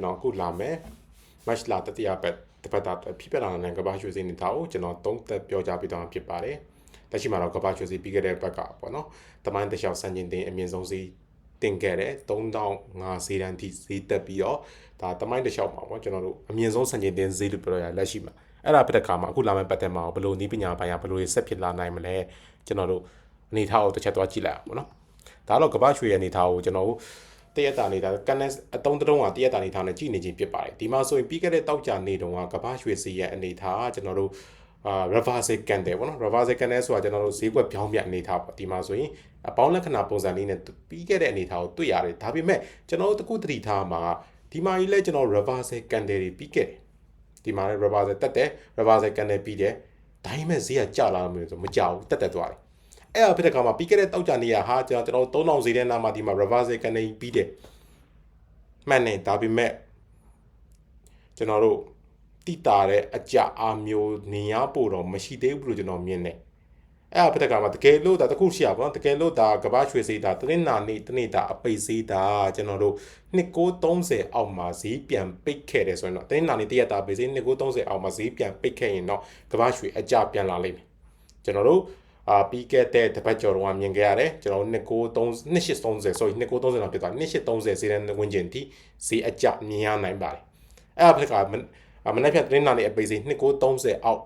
ကျွန်တော်အခုလာမယ် match လာတတိယပတ်တစ်ပတ်တာဖြစ်ပြလာတဲ့ကမ္ဘာရွှေစင်းနေတာကိုကျွန်တော်သုံးသက်ပြောကြားပေးသွားမှာဖြစ်ပါတယ်။လက်ရှိမှာတော့ကမ္ဘာရွှေစင်းပြီးခဲ့တဲ့ဘက်ကပေါ့နော်။တမိုင်းတစ်လျှောက်စံချိန်တင်အမြင့်ဆုံးစီးတင်ခဲ့တဲ့3000ဈေးတန်းထိဈေးတက်ပြီးတော့ဒါတမိုင်းတစ်လျှောက်မှာပေါ့ကျွန်တော်တို့အမြင့်ဆုံးစံချိန်တင်ဈေးလို့ပြောရလက်ရှိမှာအဲ့ဒါပြတဲ့ခါမှာအခုလာမယ့်ပတ်သက်မှာဘယ်လိုနည်းပညာပိုင်းကဘယ်လိုဆက်ဖြစ်လာနိုင်မလဲကျွန်တော်တို့အနေထားကိုတစ်ချက်သွားကြည့်လိုက်အောင်ပေါ့နော်။ဒါတော့ကမ္ဘာရွှေရဲ့အနေထားကိုကျွန်တော်တို့တ ရက်တာနေတာကန်နက်အတုံးတုံးကတရက်တာနေထားနဲ့ကြည်နေခြင်းဖြစ်ပါတယ်ဒီမှာဆိုရင်ပြီးခဲ့တဲ့တောက်ကြနေတုန်းကကမ္ဘာရွှေစီရဲ့အနေထားကကျွန်တော်တို့အာ reverse candle ပေါ့နော် reverse candle ဆိုတာကျွန်တော်တို့ဈေးကွက်ပြောင်းပြအနေထားပေါ့ဒီမှာဆိုရင်အပေါင်းလက္ခဏာပုံစံလေးနဲ့ပြီးခဲ့တဲ့အနေထားကိုတွေ့ရတယ်ဒါပေမဲ့ကျွန်တော်တို့တခုတတိထားမှာဒီမှာကြီးလဲကျွန်တော် reverse candle တွေပြီးခဲ့တယ်ဒီမှာလဲ reverse တက်တယ် reverse candle ပြီးတယ်ဒါပေမဲ့ဈေးကကျလာလို့ဆိုမကြောက်ဘူးတက်တက်သွားတယ် အဲ့အဖြစ်တဲ့ကောင်မှာပြီးခဲ့တဲ့တောက်ကြနေရဟာကျွန်တော်တို့3000ဈေးတဲ့နာမှာဒီမှာ reverse candle ပြီးတယ်မှန်တယ်ဒါပေမဲ့ကျွန်တော်တို့တိတာတဲ့အကြအားမျိုးနေရပို့တော့မရှိသေးဘူးလို့ကျွန်တော်မြင်တယ်အဲ့အဖက်ကမှာတကယ်လို့ဒါတခုရှိရပါတော့တကယ်လို့ဒါကဘာရွှေစေးတာတနင်္လာနေ့တနေ့တာအပိတ်စေးတာကျွန်တော်တို့2930အောက်မှာဈေးပြန်ပိတ်ခဲ့တယ်ဆိုရင်တော့တနင်္လာနေ့တရက်တာပိတ်စေး2930အောက်မှာဈေးပြန်ပိတ်ခဲ့ရင်တော့ကဘာရွှေအကြပြန်လာလိမ့်မယ်ကျွန်တော်တို့ အာပြီးခဲ့တဲ့တပတ်ကျော်တော့မြင်ခဲ့ရတယ်ကျွန်တော်2930 2830 sorry 2930လောက်ဖြစ်သွား2830ဈေးတဲ့ဝင်းကျင်ထိဈေးအကြမြင်ရနိုင်ပါတယ်အဲ့အဖက်ကမနေ့ဖြန်တင်းနာနေအပိတ်စေး2930အောက်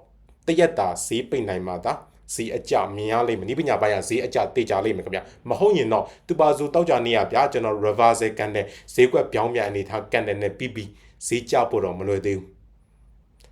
တရက်တာဈေးပိတ်နိုင်မှာဒါဈေးအကြမြင်ရလိမ့်မယ်ဒီပညာပိုင်းကဈေးအကြတေချာလိမ့်မယ်ခင်ဗျမဟုတ်ရင်တော့သူပါစုတောက်ကြနေရဗျာကျွန်တော် reverse ကန်တဲ့ဈေးကွက်ပြောင်းပြန်အနေထားကန်တဲ့နဲ့ပြီးပြီးဈေးကြဖို့တော့မလွယ်သေးဘူး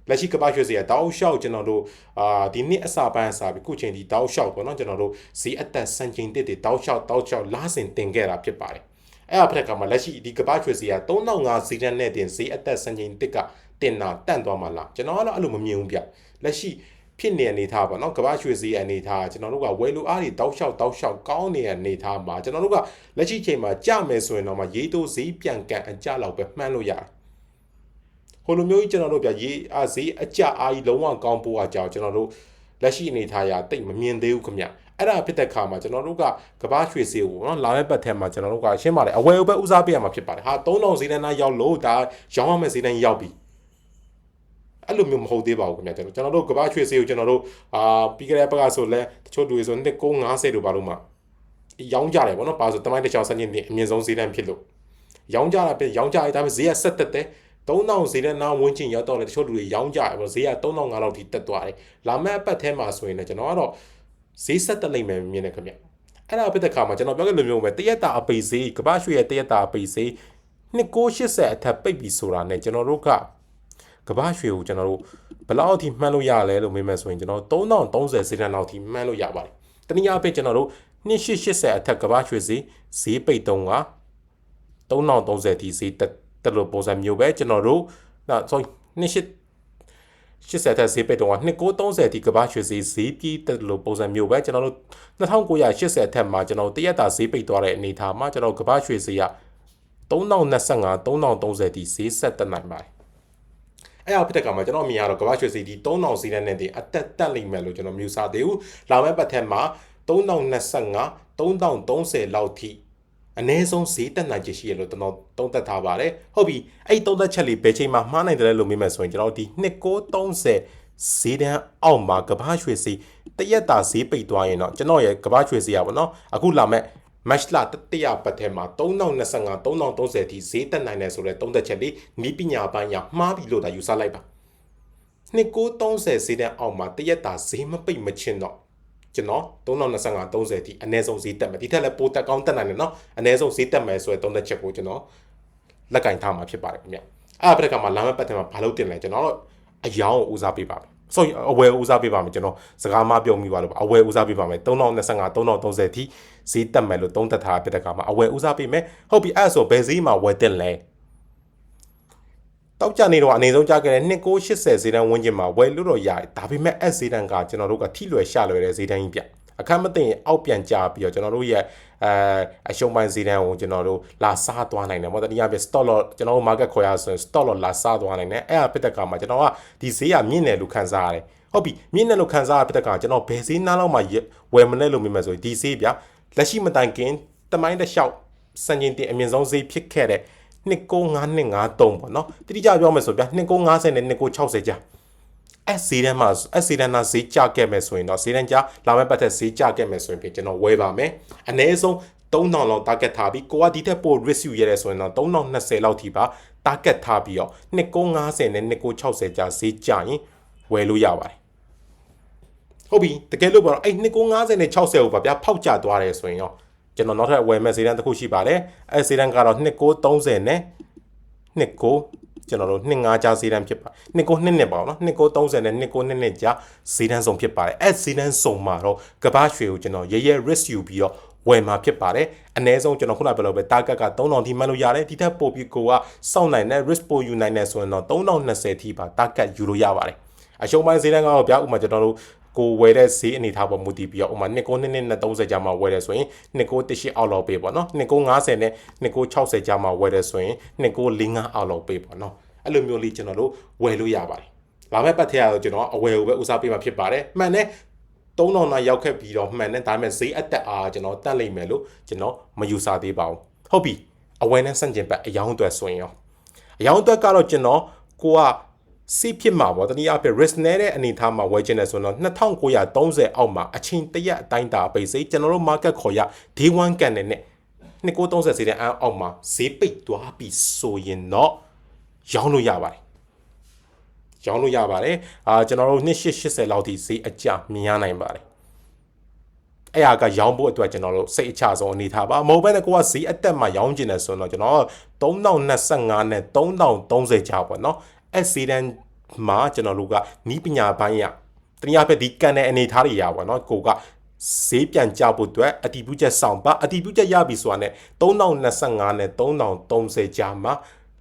လက်ရှိကပတ်ရွှေစရာတောက်လျှောက်ကျွန်တော်တို့အာဒီနှစ်အစာပိုင်းစာပြီးခုချိန်ဒီတောက်လျှောက်ပေါ့နော်ကျွန်တော်တို့ဈေးအသက်စံချိန်တက်တက်တောက်လျှောက်တောက်လျှောက်လာစဉ်တင်ခဲ့တာဖြစ်ပါတယ်အဲ့အဖက်ကမှလက်ရှိဒီကပတ်ရွှေစရာ3500ဈေးတန်းနဲ့တင်ဈေးအသက်စံချိန်တက်ကတင်တာတန့်သွားမှလားကျွန်တော်ကတော့အဲ့လိုမမြင်ဘူးဗျလက်ရှိဖြစ်နေအနေထားပေါ့နော်ကမ္ဘာရွှေစည်းအနေထားကျွန်တော်တို့ကဝယ်လိုအားတွေတောက်လျှောက်တောက်လျှောက်ကောင်းနေရအနေထားမှာကျွန်တော်တို့ကလက်ရှိချိန်မှာကြမယ်ဆိုရင်တော့မှရေးတိုးဈေးပြန်ကန်အကြလောက်ပဲမှန်းလို့ရတယ် ဟိုလိုမျိုးကြီးကျွန်တော်တို့ပြရေးအားဈေးအကြအားကြီးလုံးဝကောင်းဖို့အကြောင်းကျွန်တော်တို့လက်ရှိအနေထားရတိတ်မမြင်သေးဘူးခင်ဗျအဲ့ဒါဖြစ်တဲ့ခါမှာကျွန်တော်တို့ကကဘာရွှေစည်းကိုနော်လာမယ့်ပတ်ထဲမှာကျွန်တော်တို့ကရှင်းပါတယ်အဝယ်ပဲဦးစားပေးရမှာဖြစ်ပါတယ်ဟာ3000ဈေးတန်းသားရောက်လို့ဒါရောင်းရမယ့်ဈေးတန်းရောက်ပြီအဲ့လိုမျိုးမဟုတ်သေးပါဘူးခင်ဗျကျွန်တော်ကျွန်တော်တို့ကဘာရွှေစေးကိုကျွန်တော်တို့အာပြီးကြတဲ့ဘက်ကဆိုလဲတချို့လူတွေဆိုနှစ်950တို့ဘာလို့မှရောင်းကြတယ်ဗောနော်ပါဆိုတမိုင်းတစ်ချောင်းစံချင်းအမြင့်ဆုံးဈေးတန်းဖြစ်လို့ရောင်းကြတာပဲရောင်းကြရဒါပေမဲ့ဈေးကဆက်တက်တယ် 3000ဈေးနဲ့နားဝန်းကျင်ရောက်တော့လေတချို့လူတွေရောင်းကြတယ်ဗောဈေးက3000လောက်ထိတက်သွားတယ်လာမယ့်အပတ်ထဲမှာဆိုရင်လည်းကျွန်တော်ကတော့ဈေးဆက်တက်နိုင်မယ်မြင်တယ်ခင်ဗျအဲ့ဒါဖြစ်တဲ့ခါမှာကျွန်တော်ပြောခဲ့လိုမျိုးပဲတရက်တာအပိဈေးကဘာရွှေရဲ့တရက်တာအပိဈေး2980အထက်ပိတ်ပြီဆိုတာနဲ့ကျွန်တော်တို့ကကဘာရွှေကိုကျွန်တော်တို့ဘယ်လောက်အထိမှန်းလို့ရလဲလို့မေးမယ်ဆိုရင်ကျွန်တော်3030ဈေးတန်းလောက်ထိမှန်းလို့ရပါတယ်။တနည်းအားဖြင့်ကျွန်တော်တို့2880အထက်ကဘာရွှေဈေးဈေးပိတ်တုံးက3030ထိဈေးတက် တက်လို့ပုံစံမျိုးပဲကျွန်တော်တို့နော် sorry 28 80တက်ဈေးပိတ်တုံးက2930ထိကဘာရွှေဈေးဈေးပြီးတက်လို့ပုံစံမျိုးပဲကျွန်တော်တို့2980အထက်မှာကျွန်တော်တရက်တာဈေးပိတ်သွားတဲ့အနေအထားမှာကျွန်တော်ကဘာရွှေဈေးက3025 3030ထိဈေးဆက်တက်နိုင်ပါတယ်အဲ့အဖြစ်တဲ့ကမှာကျွန်တော်မြင်ရတော့ကမ္ဘာရွှေစီဒီ3000စီးတဲ့နဲ့တင်အသက်တက်လိမ့်မယ်လို့ကျွန်တော်မြူဆသေးဘူးလာမယ့်ပတ်ထက်မှာ3025 3030လောက်ထိ အနည်းဆုံးဈေးတက်နိုင်ချေရှိရလို့ကျွန်တော်သုံးသပ်ထားပါတယ်ဟုတ်ပြီအဲ့သုံးသပ်ချက်လေးဘယ်ချိန်မှာမှားနိုင်တယ်လို့မေးမယ်ဆိုရင်ကျွန်တော်ဒီ2930ဈေးတန်းအောက်မှာကဘာရွှေစီတရက်တာဈေးပိတ်သွားရင်တော့ကျွန်တော်ရဲ့ကဘာရွှေစီရပါတော့အခုလာမဲ့ match လတတိယပတ်ထဲမှာ3025 3030ထိဈေးတက်နိုင်တယ်ဆိုတဲ့သုံးသက်ချက်လေးနီးပညာပိုင်းရမှားပြီလို့သာယူဆလိုက်ပါ2930ဈေးတန်းအောက်မှာတရက်တာဈေးမပိတ်မချင်းတော့ ကျွန်တော်3025 30ထိအနည်းဆုံးဈေးတက်မယ်ဒီထက်လည်းပိုတက်ကောင်းတက်နိုင်တယ်နော်အနည်းဆုံးဈေးတက်မယ်ဆိုတဲ့သုံးသက်ချက်ကိုကျွန်တော်လက်ကင်ထားမှာဖြစ်ပါတယ်ခင်ဗျအဲ့ဒါပြက်ကမှလာမယ့်ပတ်ထဲမှာဘာလို့တင်လဲကျွန်တော်အယောင်ကိုဦးစားပေးပါမယ်ဆိုရင်အဝယ်ဦးစားပေးပါမယ်ကျွန်တော်စကားမပြောမိပါလို့အဝယ်ဦးစားပေးပါမယ်3025 3030ထိဈေးတက်မယ်လို့သုံးသက်ထားပြတဲ့ကမှာအဝယ်ဦးစားပေးမယ်ဟုတ်ပြီအဲ့ဆိုဘယ်ဈေးမှာဝယ်တင်လဲ တောက်ကြနေတော့အနေဆုံးကြခဲ့တဲ့2980ဈေးတန်းဝန်းကျင်မှာဝယ်လို့တော့ရတယ်ဒါပေမဲ့အဲ့ဈေးတန်းကကျွန်တော်တို့ကထိလွယ်ရှလွယ်တဲ့ဈေးတန်းကြီးပြအခက်မသိရင်အောက်ပြန်ကြပြီးတော့ကျွန်တော်တို့ရဲ့အဲအရှုံးပိုင်းဈေးတန်းကိုကျွန်တော်တို့လာစားသွားနိုင်တယ်။ဘာတနည်းအားဖြင့် stock lot ကျွန်တော်တို့ market ခေါ်ရဆိုရင် stock lot လာစားသွားနိုင်တယ်။အဲ့အဖြစ်တဲ့ကမှာကျွန်တော်ကဒီဈေးကမြင့်တယ်လို့ခံစားရတယ်။ဟုတ်ပြီမြင့်တယ်လို့ခံစားရဖြစ်တဲ့ကကျွန်တော်ဘယ်ဈေးနားလောက်မှဝယ်မလဲလို့မြင်မယ်ဆိုရင်ဒီဈေးဗျလက်ရှိမတိုင်ခင်တမိုင်းတစ်လျှောက်စံချိန်တင်အမြင့်ဆုံးဈေးဖြစ်ခဲ့တဲ့ 295253ပေါ့နော်တိတိကျပြောမယ်ဆိုဗျာ2950နဲ့2960ကြာအဲ့ဈေးတန်းမှာအဲ့ဈေးတန်းနာဈေးကျခဲ့မယ်ဆိုရင်တော့ဈေးတန်းကျလာမယ့်ပတ်သက်ဈေးကျခဲ့မယ်ဆိုရင်ပြင်ကျွန်တော်ဝယ်ပါမယ်အနည်းဆုံး3000လောက် target ထားပြီးကိုကဒီထက်ပို risk ယူရဲဆိုရင်တော့3020လောက်ထိပါ target ထားပြီးတော့2950နဲ့2960ကြာဈေးကျရင်ဝယ်လို့ရပါတယ်ဟုတ်ပြီတကယ်လို့ပေါ့အဲ့2950နဲ့60ကိုပါဗျာဖောက်ကျသွားတယ်ဆိုရင်ရော ကျွန်တော်နောက်ထပ်ဝယ်မဲ့ဈေးတန်းတစ်ခုရှိပါတယ်အဲ့ဈေးတန်းကတော့2930နဲ့29ကျွန်တော်တို့25ကြားဈေးတန်းဖြစ်ပါ29နှစ်နှစ်ပါတော့နော်2930နဲ့29နှစ်နှစ်ကြားဈေးတန်းစုံဖြစ်ပါတယ်အဲ့ဈေးတန်းစုံမှာတော့ကဘာရွှေကိုကျွန်တော်ရရဲ risk ယူပြီးတော့ဝယ်မှာဖြစ်ပါတယ်အနည်းဆုံးကျွန်တော်ခုနပြောလို့ပဲ target က3000ထိမှတ်လို့ရတယ်ဒီထက်ပိုပြီးကိုကစောင့်နိုင်တဲ့ risk ပိုယူနိုင်တဲ့ဆိုရင်တော့3020ထိပါ target ယူလို့ရပါတယ်အရှုံးပိုင်းဈေးတန်းကတော့ဗျာဥပမာကျွန်တော်တို့ ကိုဝယ်တဲ့ဈေးအနေထားပေါ်မူတည်ပြီးတော့ဥမာ2ကို2နဲ့30ကြာမှဝယ်တယ်ဆိုရင်2ကို18အောက်လောက်ပေးပေါ့နော်2ကို50နဲ့2ကို60ကြာမှဝယ်တယ်ဆိုရင်2ကို45အောက်လောက်ပေးပေါ့နော်အဲ့လိုမျိုးလေးကျွန်တော်တို့ဝယ်လို့ရပါတယ်လာမယ့်ပတ်ထက်ရတော့ကျွန်တော်အဝယ်ကိုပဲဦးစားပေးမှာဖြစ်ပါတယ်မှန်တယ်3000နာရောက်ခဲ့ပြီးတော့မှန်တယ်ဒါပေမဲ့ဈေးအတက်အားကျွန်တော်တက်လိမ့်မယ်လို့ကျွန်တော်မယူဆသေးပါဘူးဟုတ်ပြီအဝယ်နဲ့ဆန့်ကျင်ဘက်အယောင်းအတွက်ဆိုရင်ရောအယောင်းအတွက်ကတော့ကျွန်တော်ကိုက စီးဖြစ်မှာပေါ့တနည်းအားဖြင့် risk နဲ့တဲ့အနေအထားမှာဝယ်ခြင်းနဲ့ဆိုတော့2930အောက်မှာအချင်းတရက်အတိုင်းတာပိတ်စိကျွန်တော်တို့ market ခေါ်ရ day 1ကန်နဲ့2930စီတဲ့အောက်မှာဈေးပိတ်သွားပြီဆိုရင်တော့ရောင်းလို့ရပါတယ်ရောင်းလို့ရပါတယ်အာကျွန်တော်တို့2880လောက်ထိဈေးအကျမြင်ရနိုင်ပါတယ်အဲ့ဟာကရောင်းဖို့အတွက်ကျွန်တော်တို့စိတ်အချဆုံးအနေထားပါမဟုတ်ဘဲနဲ့ကိုကဈေးအတက်မှာရောင်းကျင်တယ်ဆိုတော့ကျွန်တော်3025နဲ့3030ချာပေါ့နော် အဲ့ဈေးတန်းမှာကျွန်တော်တို့ကနီးပညာပိုင်းရတနည်းအားဖြင့်ဒီကန်တဲ့အနေထားတွေရပါတော့ကိုကဈေးပြန်ကြဖို့အတွက်အတီးပြုချက်ဆောင်ပါအတီးပြုချက်ရပြီဆိုတာနဲ့3025နဲ့3030ကြားမှာ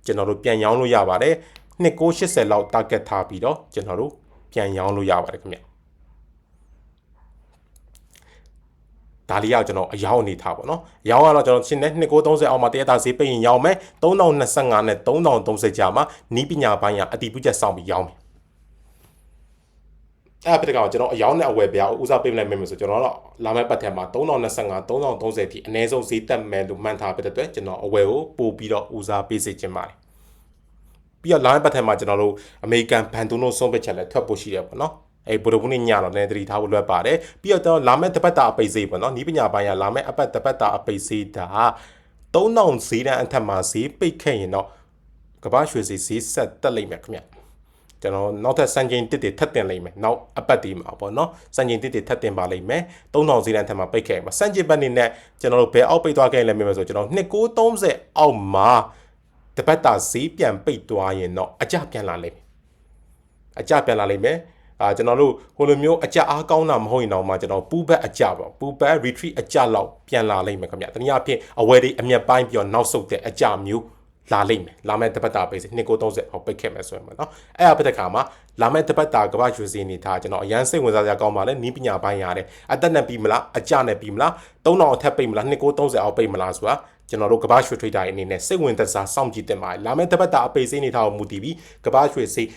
ကျွန်တော်တို့ပြန်ရောင်းလို့ရပါတယ်2980လောက် target ထားပြီးတော့ကျွန်တော်တို့ပြန်ရောင်းလို့ရပါတယ်ခင်ဗျ ဒါလေးကကျွန်တော်အယောင်းအနေထားပေါ့နော်။ရောင်းကတော့ကျွန်တော်ရှင်းနေ2930အောက်မှာတရတာဈေးပိတ်ရင်ရောင်းမယ်3025နဲ့3030ကြာမှာနီးပညာပိုင်းကအတီးပြုချက်ဆောင်ပြီးရောင်းမယ်အဲ့ပြတဲ့ကောင်ကျွန်တော်အယောင်းနဲ့အဝယ်ပြဦးစားပေးလိုက်မယ်ဆိုကျွန်တော်တော့လာမယ့်ပတ်ထက်မှာ3025 3030ထိအနည်းဆုံးဈေးတက်မယ်လို့မှန်းထားပြတဲ့အတွက်ကျွန်တော်အဝယ်ကိုပို့ပြီးတော့ဦးစားပေးစေချင်ပါတယ်ပြီးတော့လာမယ့်ပတ်ထက်မှာကျွန်တော်တို့အမေရိကန်ဘန်တိုနိုဆုံးပစ်ချက်လည်းထွက်ဖို့ရှိတယ်ပေါ့နော် အဲဘိုဒဘူးနေ့ညတော့လည်းတတိထားဖို့လွယ်ပါတယ်ပြီးတော့လာမယ့်တပတ်တာအပိတ်စေးပေါ့နော်နီးပညာပိုင်းကလာမယ့်အပတ်တပတ်တာအပိတ်စေးတာ3000ဈေးတန်းအထက်မှာဈေးပိတ်ခဲ့ရင်တော့ကမ္ဘာရွှေဈေးဈေးဆက်တက်လိမ့်မယ်ခင်ဗျကျွန်တော်နောက်ထပ်စံချိန်တစ်တွေထပ်တင်လိမ့်မယ်နောက်အပတ်ဒီမှာပေါ့နော်စံချိန်တစ်တွေထပ်တင်ပါလိမ့်မယ်3000ဈေးတန်းထက်မှာပိတ်ခဲ့မှာစံချိန်ပတ်နေနဲ့ကျွန်တော်တို့ဘယ်အောက်ပိတ်သွားခဲ့လဲမြင်မယ်ဆိုကျွန်တော်2930အောက်မှာတပတ်တာဈေးပြန်ပိတ်သွားရင်တော့အကြပြန်လာလိမ့်မယ်အကြပြန်လာလိမ့်မယ် အာကျွန်တော်တို့ဟိုလိုမျိုးအကြအားကောင်းတာမဟုတ်ရင်တော့မှကျွန်တော်ပူဘက်အကြပေါ့ပူဘက် retreat အကြလောက်ပြန်လာလိမ့်မယ်ခင်ဗျတနည်းအားဖြင့်အဝယ်တွေအမျက်ပိုင်းပြီးတော့နောက်ဆုတ်တဲ့အကြမျိုးလာလိမ့်မယ်လာမယ့်တပတ်တာပိတ်နှစ်ကို30ဟောပိတ်ခဲ့မယ်ဆိုရင်ပေါ့နော်အဲ့အပတဲ့ခါမှာလာမယ့်တပတ်တာကမ္ဘာရွှေစင်းနေထားကျွန်တော်အရန်စိတ်ဝင်စားစရာကောင်းပါလေနီးပညာပိုင်းရတယ်အသက်နဲ့ပြီးမလားအကြနဲ့ပြီးမလား3000အထက်ပိတ်မလားနှစ်ကို30အောက်ပိတ်မလားဆိုတာကျွန်တော်တို့ကမ္ဘာရွှေထွေးတာအနေနဲ့စိတ်ဝင်သက်သာစောင့်ကြည့်တင်ပါတယ်လာမယ့်တပတ်တာအပိတ်စင်းနေထားကိုမူတည်ပြီးကမ္ဘာရွှေစိတ်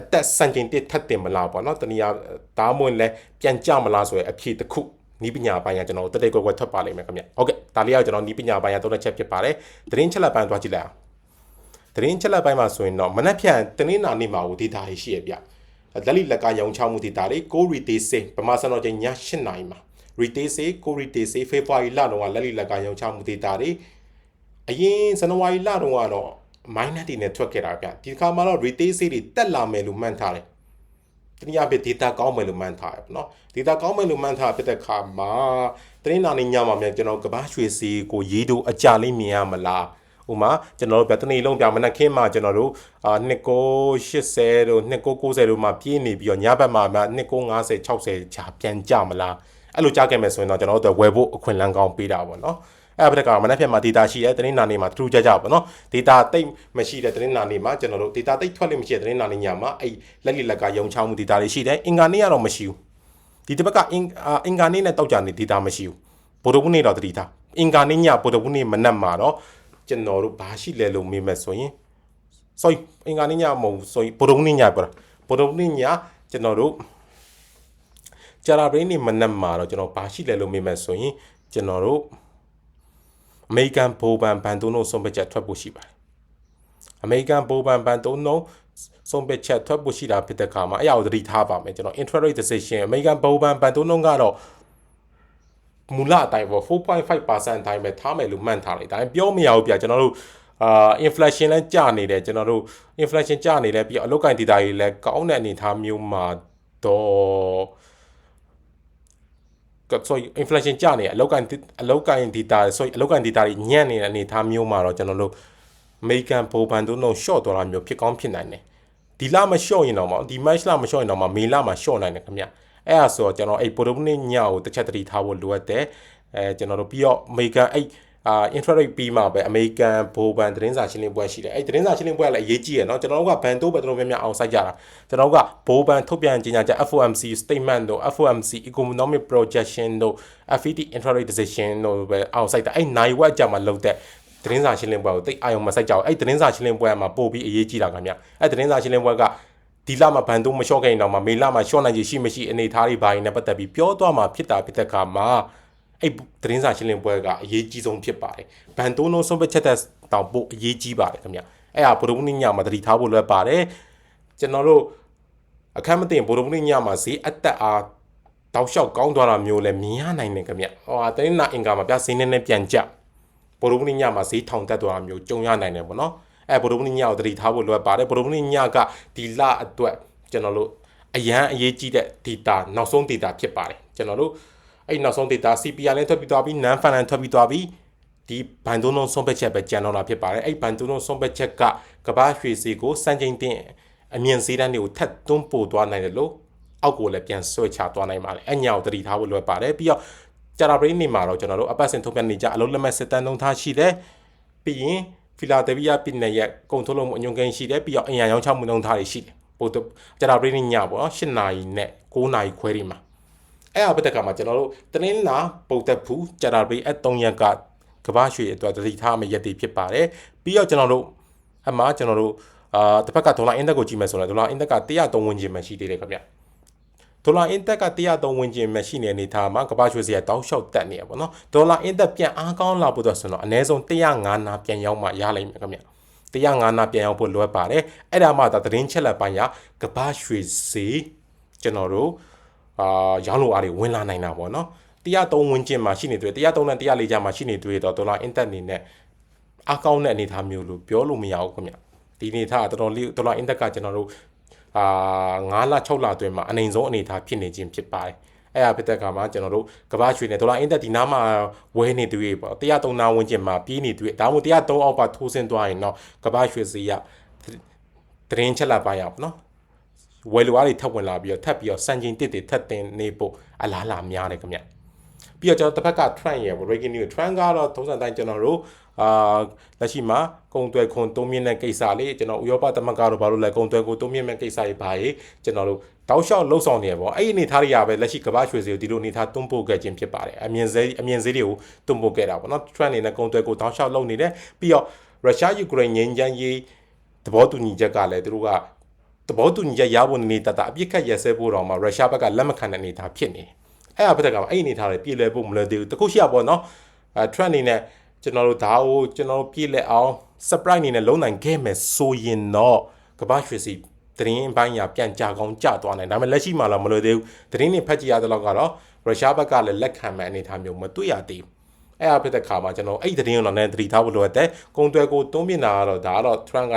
အသက်စံချိန်တစ်ထပ်တင်မလားပေါ့နော်တနည်းအားဒါမှမဟုတ်လဲပြန်ကြမလားဆိုရယ်အဖြေတစ်ခုနီးပညာပိုင်းကကျွန်တော်တက်တက်ကွက်ကွက်ထွက်ပါလိမ့်မယ်ခင်ဗျဟုတ်ကဲ့ဒါလေးကကျွန်တော်နီးပညာပိုင်းကသုံးတဲ့ချက်ဖြစ်ပါတယ်သတင်းချက်လက်ပိုင်းသွားကြည့်လိုက်အောင်သတင်းချက်လက်ပိုင်းမှာဆိုရင်တော့မနက်ဖြန်တနင်္လာနေ့မှာဟိုဒေတာတွေရှိရဗျလက်လိလက်ကရောင်းချမှုဒေတာတွေကို retail sale ဗမာစံတော်ချိန်ည8နာရီမှာ retail sale ကို retail sale February လတုန်းကလက်လိလက်ကရောင်းချမှုဒေတာတွေအရင်ဇန်နဝါရီလတုန်းကတော့ minus တွေနဲ့ထွက်ခဲ့တာဗျဒီခါမှာတော့ retail sale တွေတက်လာမယ်လို့မှန်းထားတယ်တနည်းအားဖြင့် data ကောင်းမယ်လို့မှန်းထားရပေါ့နော် data ကောင်းမယ်လို့မှန်းထားဖြစ်တဲ့ခါမှာတနင်္လာနေ့ညမှာမြန်ကျွန်တော်ကဘာရွှေစီကိုရေးတို့အကြလေးမြင်ရမလားဥမာကျွန်တော်တို့ပြတနေ့လုံးပြမနက်ခင်းမှာကျွန်တော်တို့အာ2980တို့2990တို့မှာပြင်းနေပြီးတော့ညဘက်မှာ2950 60ချာပြန်ကြမလားအဲ့လိုကြားခဲ့မယ်ဆိုရင်တော့ကျွန်တော်တို့ဝယ်ဖို့အခွင့်အလမ်းကောင်းပေးတာပေါ့နော် အဲ့ဘက်ကမနက်ဖြန်မှာ data ရှိတယ်တင်းနာနေမှာထူးခြားကြပါတော့ data တိတ်မရှိတဲ့တင်းနာနေမှာကျွန်တော်တို့ data တိတ်ထွက်လို့မရှိတဲ့တင်းနာနေညမှာအဲ့လက်လီလက်ကယုံချောင်းမှု data တွေရှိတယ်အင်္ဂါနေ့ကတော့မရှိဘူးဒီတစ်ဘက်ကအင်အင်္ဂါနေ့နဲ့တောက်ကြနေ data မရှိဘူးဗိုလ်တော်ဘူးနေ့တော့တတိထားအင်္ဂါနေ့ညဗိုလ်တော်ဘူးနေ့မနက်မှာတော့ကျွန်တော်တို့ဘာရှိလဲလို့မေးမယ်ဆိုရင် sorry အင်္ဂါနေ့ညမဟုတ် sorry ဗိုလ်တော်ဘူးနေ့ညပြောတာဗိုလ်တော်ဘူးနေ့ညကျွန်တော်တို့ဂျာရာဘရင်းနေမနက်မှာတော့ကျွန်တော်ဘာရှိလဲလို့မေးမယ်ဆိုရင်ကျွန်တော်တို့ အမေရိကန်ဘိုးဘန်ဘန်တုံးတို့ဆုံးဖြတ်ချက်ထွက်ဖို့ရှိပါတယ်အမေရိကန်ဘိုးဘန်ဘန်တုံးတို့ဆုံးဖြတ်ချက်ထွက်ဖို့ရှိတာဖြစ်တဲ့အခါမှာအရာကိုသတိထားပါမယ်ကျွန်တော် interest rate decision အမေရိကန်ဘိုးဘန်ဘန်တုံးတို့ကတော့မူလအတိုင်းပေါ့4.5%အတိုင်းပဲထားမယ်လို့မှန်းထားလိုက်ဒါပေမဲ့ပြောမရဘူးပြကျွန်တော်တို့အာ inflation လည်းကျနေတယ်ကျွန်တော်တို့ inflation ကျနေတယ်ပြီးအလုတ်ကင်ဒေတာတွေလည်းကောင်းတဲ့အနေအထားမျိုးမှာတော့က ဆို inflation ကျနေအလောက်ကင်အလောက်ကင် data ဆိုအလောက်ကင် data တွေညံ့နေတဲ့အနေအထားမျိုးမှာတော့ကျွန်တော်တို့အမေရိကန်ဘိုဘန်တို့တော့ short သွားတာမျိုးဖြစ်ကောင်းဖြစ်နိုင်တယ်ဒီလမ short ရင်တော့မဒီ match လမ short ရင်တော့မမေလမှာ short နိုင်တယ်ခင်ဗျအဲ့ဒါဆိုတော့ကျွန်တော်အဲ့ပိုဒုန်နေ့ညကိုတစ်ချက်တတိထားဖို့လိုအပ်တယ်အဲကျွန်တော်တို့ပြီးတော့အမေရိကန်အဲ့ အာ intraday ပြီးမှပဲ American ဘိုဘန်သတင်းစာရှင်းလင်းပွဲရှိတယ်အဲ့သတင်းစာရှင်းလင်းပွဲကလည်းအရေးကြီးရယ်နော်ကျွန်တော်တို့ကဘန်တိုးပဲကျွန်တော်များများအောင်ဆိုင်ကြတာကျွန်တော်တို့ကဘိုဘန်ထုတ်ပြန်ကြေညာချက် FOMC statement တို့ FOMC economic projection တို့ FED intraday decision တို့ပဲအောင်ဆိုင်တာအဲ့နိုင်ဝက်ကြမှာလောက်တဲ့သတင်းစာရှင်းလင်းပွဲကိုတိတ်အာရုံမစိုက်ကြဘူးအဲ့သတင်းစာရှင်းလင်းပွဲမှာပို့ပြီးအရေးကြီးတာခင်ဗျအဲ့သတင်းစာရှင်းလင်းပွဲကဒီလမှာဘန်တိုးမလျှော့ခဲ့ရင်တော့မှမေလမှာလျှော့နိုင်ချေရှိမရှိအနေအထားတွေဘာတွေနဲ့ပတ်သက်ပြီးပြောသွားမှာဖြစ်တာဖြစ်တဲ့အခါမှာ အဲ့သတင်းစာရှင်းလင်းပွဲကအရေးကြီးဆုံးဖြစ်ပါတယ်ဘန်တိုးလုံးဆုံးဖြတ်ချက်တဲ့တောင်ပို့အရေးကြီးပါတယ်ခင်ဗျအဲ့ဟာဘုဒ္ဓဘုညမှာတတိထားဖို့လွယ်ပါတယ်ကျွန်တော်တို့အခမ်းမတင်ဘုဒ္ဓဘုညမှာဈေးအသက်အားတောက်လျှောက်ကောင်းသွားတာမျိုးလည်းမြင်ရနိုင်တယ်ခင်ဗျဟောတင်းနာအင်္ဂါမှာပြဈေးနဲ့နဲ့ပြန်ကြဘုဒ္ဓဘုညမှာဈေးထောင်တက်သွားတာမျိုးကြုံရနိုင်တယ်ပေါ့နော်အဲဗုဒ္ဓဘုညကိုတတိထားဖို့လွယ်ပါတယ်ဗုဒ္ဓဘုညကဒီလအတွက်ကျွန်တော်တို့အရန်အရေးကြီးတဲ့ data နောက်ဆုံး data ဖြစ်ပါတယ်ကျွန်တော်တို့ အဲ့နောက်ဆုံး data CPI လည်းထွက်ပြီးသွားပြီး non finance ထွက်ပြီးသွားပြီးဒီဘန်ဒုံလုံးဆုံးဖြတ်ချက်ပဲကြံတော့တာဖြစ်ပါတယ်အဲ့ဘန်ဒုံလုံးဆုံးဖြတ်ချက်ကကဘာရွှေစီကိုစံချိန်တင်အမြင့်စည်းတန်းတွေကိုထပ်သွန်းပို့သွားနိုင်တယ်လို့အောက်ကိုလည်းပြန်ဆွဲချသွားနိုင်ပါတယ်အညာကိုတတိထားဖို့လွယ်ပါတယ်ပြီးတော့ကြာတာပရိနေမှာတော့ကျွန်တော်တို့အပတ်စဉ်ထုတ်ပြန်နေကြအလုံးလက်မဲ့စစ်တမ်းလုံးထားရှိတယ်ပြီးရင်ဖီလာဒယ်ဗီယာပြည်နယ်ရဲ့ကုန်ထုတ်လုပ်မှုအညွန်ကိန်းရှိတယ်ပြီးတော့အင်ယာရောင်းချမှုနှုန်းထားတွေရှိတယ်ပို့ကြာတာပရိနေညပေါ့နော်၈နာရီနဲ့9နာရီခွဲဒီမှာ အဲ့အပတ်တက်ကမှာကျွန်တော်တို့တနင်္လာပုတ်သက်ဖူးကြာတာပရိအ3ရက်ကကဘာရွှေအတွက်တတိထားမယ့်ရက်တွေဖြစ်ပါတယ်ပြီးတော့ကျွန်တော်တို့အမှားကျွန်တော်တို့အာတစ်ဖက်ကဒေါ်လာအင်ဒက်ကိုကြည့်မယ်ဆိုတော့ဒေါ်လာအင်ဒက်က103ဝန်းကျင်မှရှိသေးတယ်ခင်ဗျဒေါ်လာအင်ဒက်က103ဝန်းကျင်မှရှိနေတဲ့အနေထားမှာကမ္ဘာရွှေစရာတောက်လျှောက်တက်နေရပါတော့ဒေါ်လာအင်ဒက်ပြန်အားကောင်းလာဖို့တော့ဆိုတော့အနည်းဆုံး105နာပြန်ရောက်မှရလိမ့်မယ်ခင်ဗျ105နာပြန်ရောက်ဖို့လိုအပ်ပါတယ်အဲ့ဒါမှသာသတင်းချက်လက်ပိုင်းကကမ္ဘာရွှေစီကျွန်တော်တို့ အာရောင်းလိုအားတွေဝင်လာနိုင်တာပေါ့နော်103ဝန်းကျင်မှာရှိနေတွေ့103နဲ့104ကျမှာရှိနေတွေ့တော့ဒေါ်လာအင်တက်နေနဲ့အကောင့်နဲ့အနေထားမျိုးလို့ပြောလို့မရဘူးခင်ဗျဒီအနေထားတော်တော်လေးဒေါ်လာအင်တက်ကကျွန်တော်တို့အာ9လ6လအတွင်းမှာအနိုင်ဆုံးအနေထားဖြစ်နေခြင်းဖြစ်ပါတယ်အဲ့အဖြစ်တဲ့ကမှာကျွန်တော်တို့ကဘာရွှေနဲ့ဒေါ်လာအင်တက်ဒီနားမှာဝဲနေတွေ့ပေါ့103နာဝန်းကျင်မှာပြေးနေတွေ့ဒါမှမဟုတ်103အောက်ပါထိုးဆင်းသွားရင်တော့ကဘာရွှေစီရတရင်ချက်လာပါရပါနော် ဝယ်လိုအားတွေထပ်ဝင်လာပြီးတော့ထပ်ပြီးတော့စံချိန်တစ်တွေထပ်တင်နေဖို့အလားလာများတယ်ခင်ဗျပြီးတော့ကျွန်တော်တစ်ဖက်က trend ရယ် breaking news trend ကတော့သုံးစံတိုင်းကျွန်တော်တို့အာလက်ရှိမှာကုံတွယ်ခွန်သုံးမြင့်တဲ့ကိစ္စလေးကျွန်တော်ဥရောပသမဂ္ဂတို့ဘာလို့လဲကုံတွယ်ကိုသုံးမြင့်မဲ့ကိစ္စတွေဘာကြီးကျွန်တော်တို့တောက်လျှောက်လှုပ်ဆောင်နေရပေါ့အဲ့ဒီအနေထားတွေရပဲလက်ရှိကမ္ဘာရွှေစီကိုဒီလိုအနေထားတွန်းပို့ခဲ့ခြင်းဖြစ်ပါတယ်အမြင်စဲအမြင်စည်းတွေကိုတွန်းပို့ခဲ့တာပေါ့နော် trend အနေနဲ့ကုံတွယ်ကိုတောက်လျှောက်လှုပ်နေတယ်ပြီးတော့ရုရှားယူကရိန်းငြိမ်းချမ်းရေးသဘောတူညီချက်ကလည်းသူတို့က သဘောတူညီချက်ရဖို့နေတတ်တာအပြစ်ခတ်ရဲစဲဖို့တော့မှရုရှားဘက်ကလက်မခံတဲ့အနေအထားဖြစ်နေတယ်အဲ့အဖက်ကအဲ့အနေထားတွေပြည်လဲဖို့မလွယ်သေးဘူးတခုရှိရပေါ့နော်အဲ trend အနေနဲ့ကျွန်တော်တို့ဒါကိုကျွန်တော်တို့ပြည်လဲအောင် surprise အနေနဲ့လုံးနိုင်ခဲ့မယ်ဆိုရင်တော့ကမ္ဘာရွှေစီသတင်းပိုင်းညာပြန်ကြကောင်းကြသွားနိုင်ဒါပေမဲ့လက်ရှိမှာတော့မလွယ်သေးဘူးသတင်းတွေဖတ်ကြည့်ရတဲ့လောက်ကတော့ရုရှားဘက်ကလည်းလက်ခံမဲ့အနေအထားမျိုးမတွေ့ရသေးဘူး အဲ့အဖြစ်တဲ့ခါမှာကျွန်တော်အဲ့ဒီသတင်းကိုတော့လည်းသတိထားဖို့လိုအပ်တယ်။ကုံတွဲကိုတုံးပြနေတာကတော့ဒါကတော့ Trump က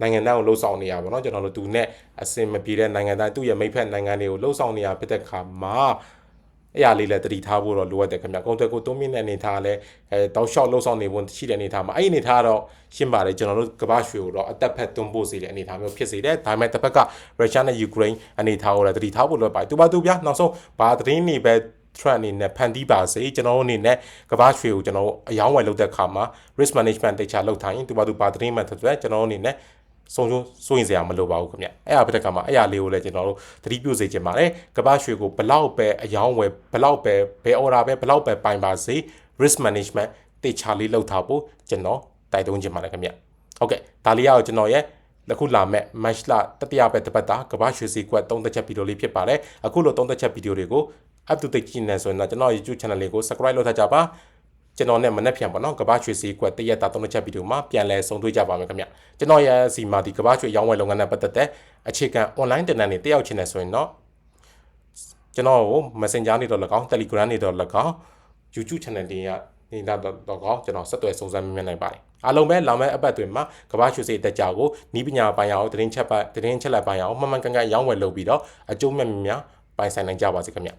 နိုင်ငံသားကိုလှုပ်ဆောင်နေရပါတော့ကျွန်တော်တို့သူနဲ့အစင်မပြေတဲ့နိုင်ငံသားသူ့ရဲ့မိဖက်နိုင်ငံတွေကိုလှုပ်ဆောင်နေရဖြစ်တဲ့ခါမှာအဲ့ရလေးလည်းတတိထားဖို့တော့လိုအပ်တယ်ခင်ဗျကုံတက်ကိုသုံးမြင့်တဲ့အနေထားလည်းအဲတောက်လျှောက်လှုပ်ဆောင်နေဖို့ရှိတဲ့အနေထားမှာအဲ့ဒီအနေထားတော့ရှင်းပါတယ်ကျွန်တော်တို့ကမ္ဘာရွှေကိုတော့အသက်ဖက်သွန်းဖို့စီတဲ့အနေထားမျိုးဖြစ်စေတယ်ဒါပေမဲ့တစ်ဖက်ကရုရှားနဲ့ယူကရိန်းအနေထားကိုလည်းတတိထားဖို့လိုပါတယ်သူပါသူပြနောက်ဆုံးဘာသတင်းတွေပဲ trend အနေနဲ့ဖန်တီးပါစေကျွန်တော်တို့အနေနဲ့ကမ္ဘာရွှေကိုကျွန်တော်အယောင်းဝယ်လုပ်တဲ့အခါမှာ risk management တိတ်ချလုပ်ထားရင်သူပါသူဘာသတင်းမှတစ်သက်ကျွန်တော်တို့အနေနဲ့ဆုံးဆုံးစိုးရင်စရာမလိုပါဘူးခင်ဗျအဲ့အဖြစ်တဲ့ကမှာအဲ့အလေးကိုလည်းကျွန်တော်တို့သတိပြုစေချင်ပါတယ်ကဘာရွှေကိုဘလောက်ပဲအယောင်းဝယ်ဘလောက်ပဲဘယ် order ပဲဘလောက်ပဲပိုင်ပါစေ risk management တေချာလေးလုပ်ထားဖို့ကျွန်တော်တိုက်တွန်းချင်ပါတယ်ခင်ဗျဟုတ်ကဲ့ဒါလေးကတော့ကျွန်တော်ရဲ့အခုလာမဲ့ match လတတိယပဲတပတ်တာကဘာရွှေစီကွက်သုံးသက်ချက်ဗီဒီယိုလေးဖြစ်ပါတယ်အခုလိုသုံးသက်ချက်ဗီဒီယိုတွေကို up to date ကြည့်နေဆိုရင်တော့ကျွန်တော် YouTube channel လေးကို subscribe လုပ်ထားကြပါကျွန်တော်နဲ့မနေ့ပြန်ပေါ့နော်ကဘာရွှေစီကွက်တရက်တာသုံးချက်ဗီဒီယိုမှာပြန်လည်ဆုံတွေ့ကြပါမယ်ခင်ဗျကျွန်တော်ရဲ့စီမာဒီကဘာရွှေရောင်းဝယ်လုပ်ငန်းနဲ့ပတ်သက်တဲ့အခြေခံ online တင်နန်းတွေတက်ရောက်ချင်တယ်ဆိုရင်တော့ကျွန်တော်ကို Messenger နေတော့၎င်း Telegram နေတော့၎င်း YouTube channel တွေကနေတော့တော့ကောကျွန်တော်ဆက်သွယ်စုံစမ်းမြင်နိုင်ပါတယ်အားလုံးပဲလာမယ့်အပတ်တွင်မှာကဘာရွှေစီတက်ကြကိုနီးပညာပိုင်းအောင်တင်းချက်ပတ်တင်းချက်လက်ပိုင်းအောင်မှန်မှန်ကန်ကန်ရောင်းဝယ်လုပ်ပြီးတော့အကျိုးမဲ့များပိုင်ဆိုင်နိုင်ကြပါစေခင်ဗျ